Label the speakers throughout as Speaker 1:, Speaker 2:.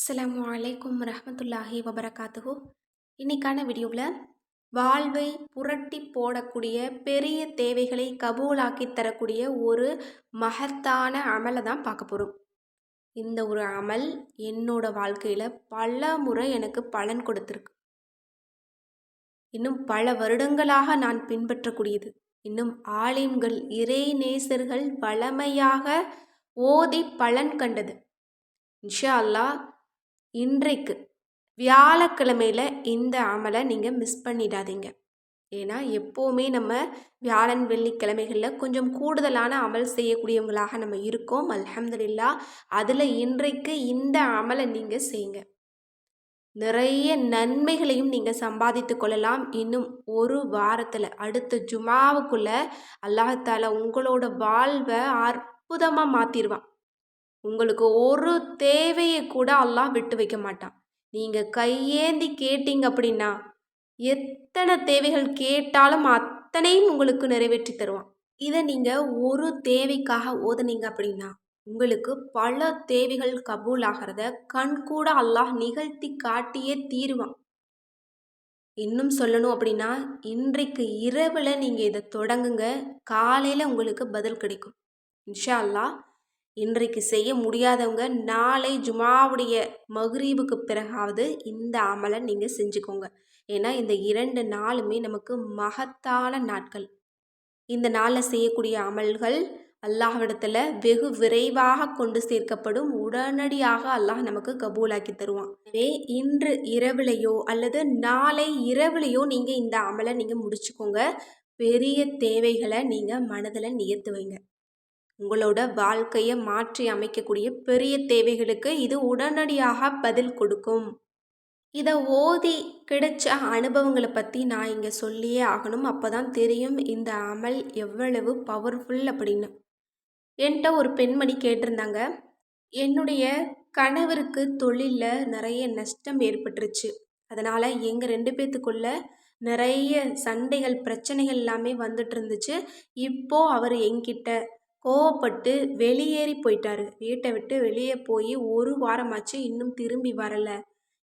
Speaker 1: அஸ்லாம் அலைக்கும் ரஹமத்துல்லாஹி வபரகாத்துஹு. இன்னைக்கான வீடியோவில் வாழ்வை புரட்டி போடக்கூடிய பெரிய தேவைகளை கபூலாக்கி தரக்கூடிய ஒரு மகத்தான அமலை தான் பார்க்க போகிறோம் இந்த ஒரு அமல் என்னோட வாழ்க்கையில் பல முறை எனக்கு பலன் கொடுத்துருக்கு. இன்னும் பல வருடங்களாக நான் பின்பற்றக்கூடியது. இன்னும் ஆலிம்கள் இறை நேசர்கள் வளமையாக ஓதி பலன் கண்டது. இன்ஷா அல்லாஹ் இன்றைக்கு வியாழக்கிழமையில் இந்த அமலை நீங்கள் மிஸ் பண்ணிடாதீங்க. ஏன்னா எப்போவுமே நம்ம வியாழன் வெள்ளிக்கிழமைகளில் கொஞ்சம் கூடுதலான அமல் செய்யக்கூடியவங்களாக நம்ம இருக்கோம். அல்ஹம்துலில்லா அதில் இன்றைக்கு இந்த அமலை நீங்கள் செய்யுங்க. நிறைய நன்மைகளையும் நீங்கள் சம்பாதித்து கொள்ளலாம். இன்னும் ஒரு வாரத்தில் அடுத்த ஜுமாவுக்குள்ளே அல்லாஹால உங்களோட வாழ்வை அற்புதமாக மாற்றிடுவான் உங்களுக்கு ஒரு தேவையை கூட அல்லாஹ் விட்டு வைக்க மாட்டான். நீங்கள் கையேந்தி கேட்டீங்க அப்படின்னா எத்தனை தேவைகள் கேட்டாலும் அத்தனையும் உங்களுக்கு நிறைவேற்றி தருவான். இதை நீங்கள் ஒரு தேவைக்காக ஓதுனீங்க அப்படின்னா உங்களுக்கு பல தேவைகள் கபூல் ஆகிறத கண் கூட அல்லாஹ் நிகழ்த்தி காட்டியே தீருவான். இன்னும் சொல்லணும் அப்படின்னா இன்றைக்கு இரவில் நீங்கள் இதை தொடங்குங்க காலையில் உங்களுக்கு பதில் கிடைக்கும். இன்ஷா அல்லாஹ் இன்றைக்கு செய்ய முடியாதவங்க நாளை ஜுமாவுடைய மகுரீபுக்கு பிறகாவது இந்த அமலை நீங்கள் செஞ்சுக்கோங்க. ஏன்னா இந்த இரண்டு நாளுமே நமக்கு மகத்தான நாட்கள். இந்த நாளில் செய்யக்கூடிய அமல்கள் அல்லாஹ்விடத்தில் வெகு விரைவாக கொண்டு சேர்க்கப்படும். உடனடியாக அல்லாஹ் நமக்கு கபூலாக்கி தருவான். எனவே இன்று இரவுலையோ அல்லது நாளை இரவுலையோ நீங்கள் இந்த அமலை நீங்கள் முடிச்சுக்கோங்க. பெரிய தேவைகளை நீங்கள் மனதில் நியத்து வைங்க. உங்களோட வாழ்க்கையை மாற்றி அமைக்கக்கூடிய பெரிய தேவைகளுக்கு இது உடனடியாக பதில் கொடுக்கும். இதை ஓதி கிடைச்ச அனுபவங்களை பற்றி நான் இங்கே சொல்லியே ஆகணும். அப்போ தான் தெரியும் இந்த அமல் எவ்வளவு பவர்ஃபுல் அப்படின்னு. என்கிட்ட ஒரு பெண்மணி கேட்டிருந்தாங்க. என்னுடைய கணவருக்கு தொழிலில் நிறைய நஷ்டம் ஏற்பட்டுருச்சு. அதனால் எங்கள் ரெண்டு பேர்த்துக்குள்ள நிறைய சண்டைகள் பிரச்சனைகள் எல்லாமே வந்துட்டு இருந்துச்சு. இப்போது அவர் என்கிட்ட கோவப்பட்டு வெளியேறி போயிட்டாரு. வீட்டை விட்டு வெளியே போய் ஒரு வாரமாச்சு இன்னும் திரும்பி வரலை.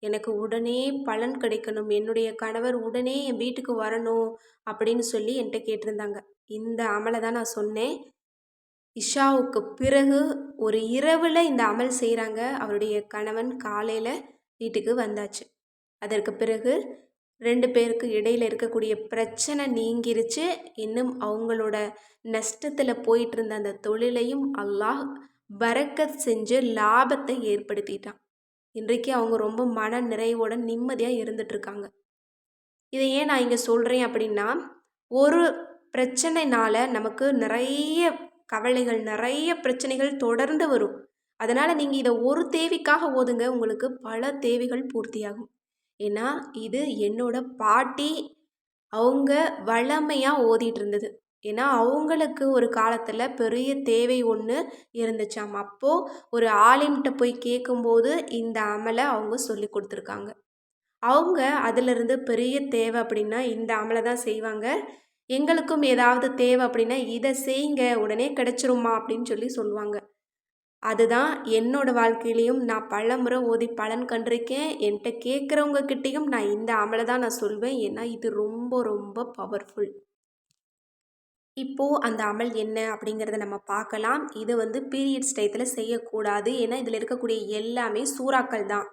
Speaker 1: எனக்கு உடனே பலன் கிடைக்கணும். என்னுடைய கணவர் உடனே என் வீட்டுக்கு வரணும் அப்படின்னு சொல்லி என்கிட்ட கேட்டிருந்தாங்க. இந்த அமலை தான் நான் சொன்னேன். இஷாவுக்கு பிறகு ஒரு இரவில் இந்த அமல் செய்கிறாங்க அவருடைய கணவன் காலையில் வீட்டுக்கு வந்தாச்சு. அதற்கு பிறகு ரெண்டு பேருக்கு இடையில் இருக்கக்கூடிய பிரச்சனை நீங்கிருச்சு. இன்னும் அவங்களோட நஷ்டத்தில் போயிட்டு இருந்த அந்த தொழிலையும் அல்லாஹ் பறக்கத் செஞ்சு லாபத்தை ஏற்படுத்திட்டான். இன்றைக்கு அவங்க ரொம்ப மன நிறைவோட நிம்மதியாக இருந்துகிட்ருக்காங்க இதை ஏன் நான் இங்கே சொல்கிறேன் அப்படின்னா ஒரு பிரச்சனைனால நமக்கு நிறைய கவலைகள் நிறைய பிரச்சனைகள் தொடர்ந்து வரும். அதனால் நீங்கள் இதை ஒரு தேவைக்காக ஓதுங்க உங்களுக்கு பல தேவைகள் பூர்த்தியாகும். ஏன்னா இது என்னோட பாட்டி அவங்க வளமையாக ஓதிட்டு இருந்தது ஏன்னா அவங்களுக்கு ஒரு காலத்தில் பெரிய தேவை ஒன்று இருந்துச்சாம். அப்போது ஒரு ஆலிம்கிட்ட போய் கேட்கும்போது இந்த அமலை அவங்க சொல்லி கொடுத்துருக்காங்க. அவங்க அதிலிருந்து பெரிய தேவை அப்படின்னா இந்த அமலை தான் செய்வாங்க. எங்களுக்கும் ஏதாவது தேவை அப்படின்னா இதை செய்யுங்க உடனே கிடச்சிருமா அப்படின்னு சொல்லி சொல்லுவாங்க. அதுதான் என்னோட வாழ்க்கையிலையும் நான் பல முறை ஓதி பலன் கண்டிருக்கேன். என்கிட்ட கேட்குறவங்க கிட்டேயும் நான் இந்த அமலை தான் நான் சொல்வேன். ஏன்னா இது ரொம்ப ரொம்ப பவர்ஃபுல் இப்போது அந்த அமல் என்ன அப்படிங்கிறத நம்ம பார்க்கலாம். இது வந்து பீரியட்ஸ் டயத்தில் செய்யக்கூடாது. ஏன்னா இதில் இருக்கக்கூடிய எல்லாமே சூறாக்கள் தான்.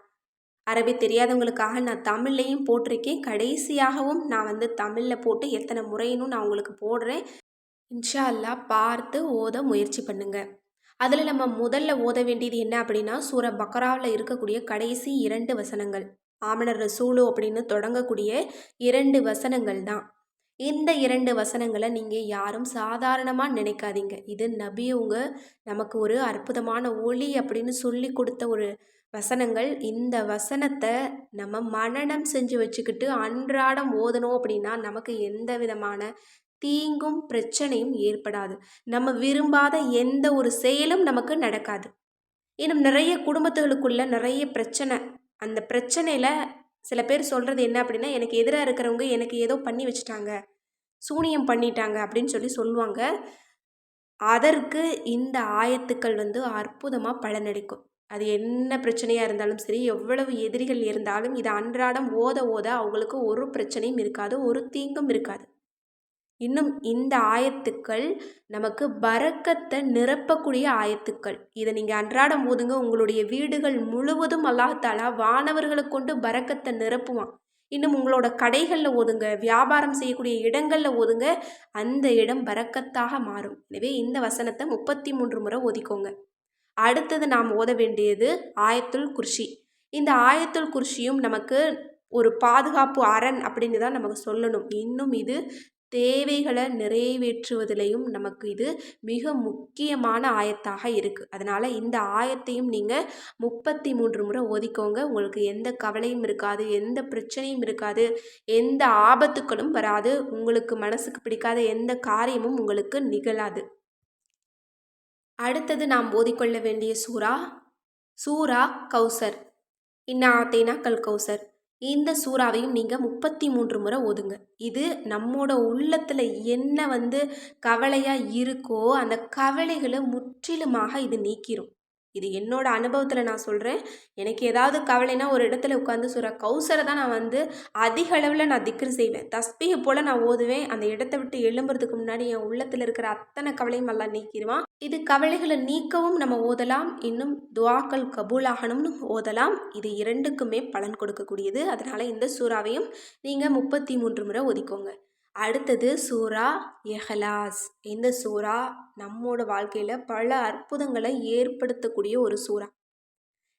Speaker 1: அரபி தெரியாதவங்களுக்காக நான் தமிழ்லையும் போட்டிருக்கேன். கடைசியாகவும் நான் வந்து தமிழில் போட்டு எத்தனை முறையினும் நான் உங்களுக்கு போடுறேன். இன்ஷா அல்லா பார்த்து ஓத முயற்சி பண்ணுங்கள் அதில் நம்ம முதல்ல ஓத வேண்டியது என்ன அப்படின்னா சூர பக்ராவில் இருக்கக்கூடிய கடைசி இரண்டு வசனங்கள். ஆமணர் ரசூலு அப்படின்னு தொடங்கக்கூடிய இரண்டு வசனங்கள் தான். இந்த இரண்டு வசனங்களை நீங்கள் யாரும் சாதாரணமாக நினைக்காதீங்க. இது நபியவங்க நமக்கு ஒரு அற்புதமான ஒளி அப்படின்னு சொல்லி கொடுத்த ஒரு வசனங்கள். இந்த வசனத்தை நம்ம மனநம் செஞ்சு வச்சுக்கிட்டு அன்றாடம் ஓதணும் அப்படின்னா நமக்கு எந்த விதமான தீங்கும் பிரச்சனையும் ஏற்படாது. நம்ம விரும்பாத எந்த ஒரு செயலும் நமக்கு நடக்காது. இன்னும் நிறைய குடும்பத்துகளுக்குள்ள நிறைய பிரச்சனை. அந்த பிரச்சனையில் சில பேர் சொல்கிறது என்ன அப்படின்னா எனக்கு எதிராக இருக்கிறவங்க எனக்கு ஏதோ பண்ணி வச்சுட்டாங்க. சூனியம் பண்ணிட்டாங்க. அப்படின்னு சொல்லி சொல்லுவாங்க. அதற்கு இந்த ஆயத்துக்கள் வந்து அற்புதமாக பலனளிக்கும். அது என்ன பிரச்சனையாக இருந்தாலும் சரி எவ்வளவு எதிரிகள் இருந்தாலும் இதை அன்றாடம் ஓத ஓத அவங்களுக்கு ஒரு பிரச்சனையும் இருக்காது ஒரு தீங்கும் இருக்காது. இன்னும் இந்த ஆயத்துக்கள் நமக்கு பறக்கத்தை நிரப்பக்கூடிய ஆயத்துக்கள். இதை நீங்கள் அன்றாடம் ஓதுங்க. உங்களுடைய வீடுகள் முழுவதும் அல்லாஹாலா வானவர்களை கொண்டு பறக்கத்தை நிரப்புவான். இன்னும் உங்களோட கடைகளில் ஓதுங்க. வியாபாரம் செய்யக்கூடிய இடங்களில் ஓதுங்க. அந்த இடம் பறக்கத்தாக மாறும். எனவே இந்த வசனத்தை முப்பத்தி மூன்று முறை ஓதிக்கோங்க. அடுத்தது நாம் ஓத வேண்டியது ஆயத்துல் குர்ஷி. இந்த ஆயத்துல் குர்ஷியும் நமக்கு ஒரு பாதுகாப்பு அரண் அப்படின்னு தான் நமக்கு சொல்லணும். இன்னும் இது தேவைகளை நிறைவேற்றுவதிலையும் நமக்கு இது மிக முக்கியமான ஆயத்தாக இருக்குது அதனால் இந்த ஆயத்தையும் நீங்கள் முப்பத்தி மூன்று முறை ஓதிக்கோங்க. உங்களுக்கு எந்த கவலையும் இருக்காது எந்த பிரச்சனையும் இருக்காது எந்த ஆபத்துக்களும் வராது உங்களுக்கு மனசுக்கு பிடிக்காத எந்த காரியமும் உங்களுக்கு நிகழாது. அடுத்தது நாம் ஓதிக்கொள்ள வேண்டிய சூறா சூரா கௌசர் இன்னா தேனா கல் கௌசர். இந்த சூறாவையும் நீங்கள் முப்பத்தி மூன்று முறை ஓதுங்க. இது நம்மோட உள்ளத்தில் என்ன வந்து கவலையாக இருக்கோ அந்த கவலைகளை முற்றிலுமாக இது நீக்கிரும். இது என்னோட அனுபவத்தில் நான் சொல்கிறேன் எனக்கு ஏதாவது கவலைனா ஒரு இடத்துல உட்காந்து சொல்கிற கௌசரை தான் நான் வந்து அதிக அளவில் நான் திக்ரு செய்வேன். தஸ்பியை போல் நான் ஓதுவேன். அந்த இடத்த விட்டு எழும்புறதுக்கு முன்னாடி என் உள்ளத்தில் இருக்கிற அத்தனை கவலையும் எல்லாம் நீக்கிடுவான் இது கவலைகளை நீக்கவும் நம்ம ஓதலாம். இன்னும் துவாக்கள் கபூலாகணும்னு ஓதலாம். இது இரண்டுக்குமே பலன் கொடுக்கக்கூடியது. அதனால் இந்த சூறாவையும் நீங்கள் முப்பத்தி மூன்று முறை ஒதுக்கோங்க அடுத்தது சூரா எஹலாஸ் இந்த சூறா நம்மோட வாழ்க்கையில் பல அற்புதங்களை ஏற்படுத்தக்கூடிய ஒரு சூறா.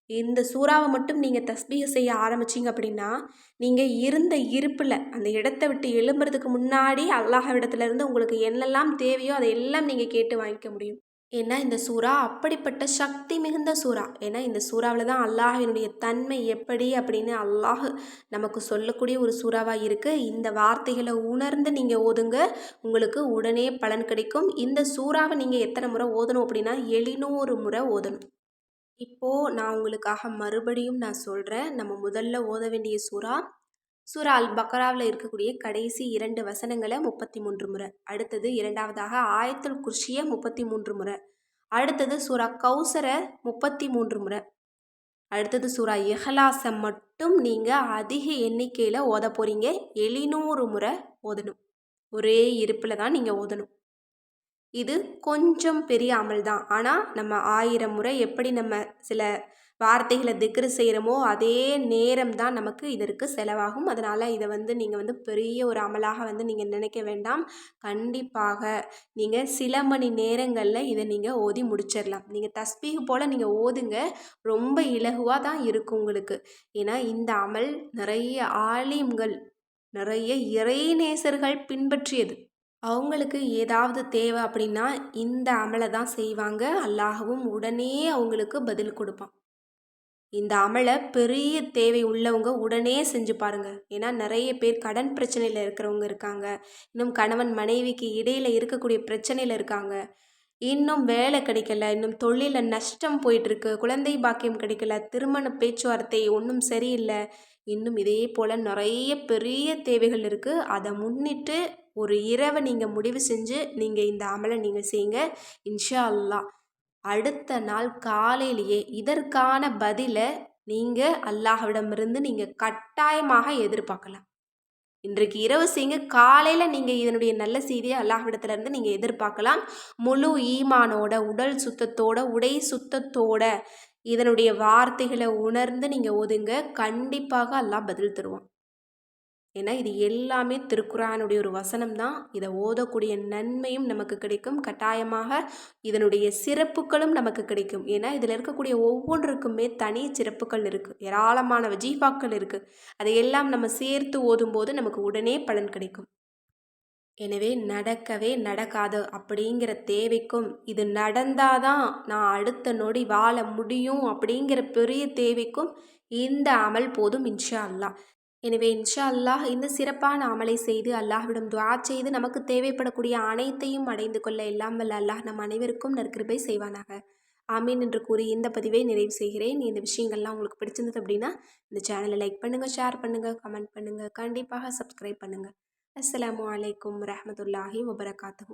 Speaker 1: இந்த சூறாவை மட்டும் நீங்கள் தஸ்பீக செய்ய ஆரம்பிச்சிங்க அப்படின்னா நீங்கள் இருந்த இருப்பில் அந்த இடத்த விட்டு எழும்புறதுக்கு முன்னாடி அல்லாஹ் இடத்துலேருந்து உங்களுக்கு என்னெல்லாம் தேவையோ அதை எல்லாம் நீங்கள் கேட்டு வாங்கிக்க முடியும். ஏன்னா இந்த சூறா அப்படிப்பட்ட சக்தி மிகுந்த சூறா. ஏன்னா இந்த சூறாவில் தான் அல்லாஹினுடைய தன்மை எப்படி அப்படின்னு அல்லாஹ் நமக்கு சொல்லக்கூடிய ஒரு சூறாவாக இருக்குது இந்த வார்த்தைகளை உணர்ந்து நீங்கள் ஓதுங்க. உங்களுக்கு உடனே பலன் கிடைக்கும். இந்த சூறாவை நீங்கள் எத்தனை முறை ஓதணும் அப்படின்னா எழுநூறு முறை ஓதணும். இப்போது நான் உங்களுக்காக மறுபடியும் நான் சொல்கிறேன் நம்ம முதல்ல ஓத வேண்டிய சூறா சூரா அல் பக்ராவில் இருக்கக்கூடிய கடைசி இரண்டு வசனங்களை முப்பத்தி மூன்று முறை. அடுத்தது இரண்டாவதாக ஆயத்துல் குர்ஷியை முப்பத்தி மூன்று முறை. அடுத்தது சூரா கௌசரை முப்பத்தி மூன்று முறை. அடுத்தது சூரா எஹலாசை மட்டும் நீங்கள் அதிக எண்ணிக்கையில் ஓத போகிறீங்க எழுநூறு முறை ஓதணும். ஒரே இருப்பில் தான் நீங்கள் ஓதணும். இது கொஞ்சம் பெரிய அமல் தான் ஆனால் நம்ம ஆயிரம் முறை எப்படி நம்ம சில வார்த்தைகளை திக்ரு செய்கிறோமோ அதே நேரம் தான் நமக்கு இதற்கு செலவாகும். அதனால் இதை வந்து நீங்கள் வந்து பெரிய ஒரு அமலாக வந்து நீங்கள் நினைக்க வேண்டாம். கண்டிப்பாக நீங்கள் சில மணி நேரங்களில் இதை நீங்கள் ஓதி முடிச்சிடலாம் நீங்கள் தஸ்பீக போல் நீங்கள் ஓதுங்க. ரொம்ப இலகுவாக தான் இருக்கும் உங்களுக்கு. ஏன்னா இந்த அமல் நிறைய ஆலிம்கள் நிறைய இறைநேசர்கள் பின்பற்றியது. அவங்களுக்கு ஏதாவது தேவை அப்படின்னா இந்த அமலை தான் செய்வாங்க. அல்லாகவும் உடனே அவங்களுக்கு பதில் கொடுப்பான். இந்த அமலை பெரிய தேவை உள்ளவங்க உடனே செஞ்சு பாருங்கள் ஏன்னா நிறைய பேர் கடன் பிரச்சனையில் இருக்கிறவங்க இருக்காங்க. இன்னும் கணவன் மனைவிக்கு இடையில் இருக்கக்கூடிய பிரச்சனையில் இருக்காங்க. இன்னும் வேலை கிடைக்கல இன்னும் தொழிலில் நஷ்டம் போயிட்டுருக்கு குழந்தை பாக்கியம் கிடைக்கல திருமண பேச்சுவார்த்தை ஒன்றும் சரியில்லை. இன்னும் இதே போல் நிறைய பெரிய தேவைகள் இருக்குது அதை முன்னிட்டு ஒரு இரவை நீங்கள் முடிவு செஞ்சு நீங்கள் இந்த அமலை நீங்கள் செய்யுங்க. இன்ஷா அல்லா அடுத்த நாள் காலையிலேயே இதற்கான பதிலை நீங்கள் அல்லாஹ்விடமிருந்து நீங்கள் கட்டாயமாக எதிர்பார்க்கலாம். இன்றைக்கு இரவு செய்யுங்க. காலையில் நீங்கள் இதனுடைய நல்ல செய்தியை அல்லாஹ்விடத்துலேருந்து நீங்கள் எதிர்பார்க்கலாம். முழு ஈமானோட உடல் சுத்தத்தோட உடை சுத்தத்தோட இதனுடைய வார்த்தைகளை உணர்ந்து நீங்கள் ஒதுங்க கண்டிப்பாக அல்லாஹ் பதில் தருவான். ஏன்னா இது எல்லாமே திருக்குறானுடைய ஒரு வசனம் தான் இதை ஓதக்கூடிய நன்மையும் நமக்கு கிடைக்கும். கட்டாயமாக இதனுடைய சிறப்புகளும் நமக்கு கிடைக்கும். ஏன்னா இதில் இருக்கக்கூடிய ஒவ்வொன்றுக்குமே தனி சிறப்புகள் இருக்குது ஏராளமான வஜீஃபாக்கள் இருக்குது அதையெல்லாம் நம்ம சேர்த்து ஓதும்போது நமக்கு உடனே பலன் கிடைக்கும். எனவே நடக்கவே நடக்காது அப்படிங்கிற தேவைக்கும் இது நடந்தாதான் நான் அடுத்த நொடி வாழ முடியும் அப்படிங்கிற பெரிய தேவைக்கும் இந்த அமல் போதும் இன்ஷா அல்லா எனவே இன்ஷா அல்லாஹ் இந்த சிறப்பான அமலை செய்து அல்லாஹ்விடம் துவா செய்து நமக்கு தேவைப்படக்கூடிய அனைத்தையும் அடைந்து கொள்ள எல்லாம் வல்ல அல்லாஹ் நம் அனைவருக்கும் நற்கிருப்பை செய்வானாக. ஆமீன் என்று கூறி இந்த பதிவை நிறைவு செய்கிறேன். இந்த விஷயங்கள்லாம் உங்களுக்கு பிடிச்சிருந்தது அப்படின்னா இந்த சேனலை லைக் பண்ணுங்கள் ஷேர் பண்ணுங்கள் கமெண்ட் பண்ணுங்கள் கண்டிப்பாக சப்ஸ்கிரைப் பண்ணுங்கள் அஸ்லாம் வலைக்கம் வரமத்துல்லாஹி வபரகாத்து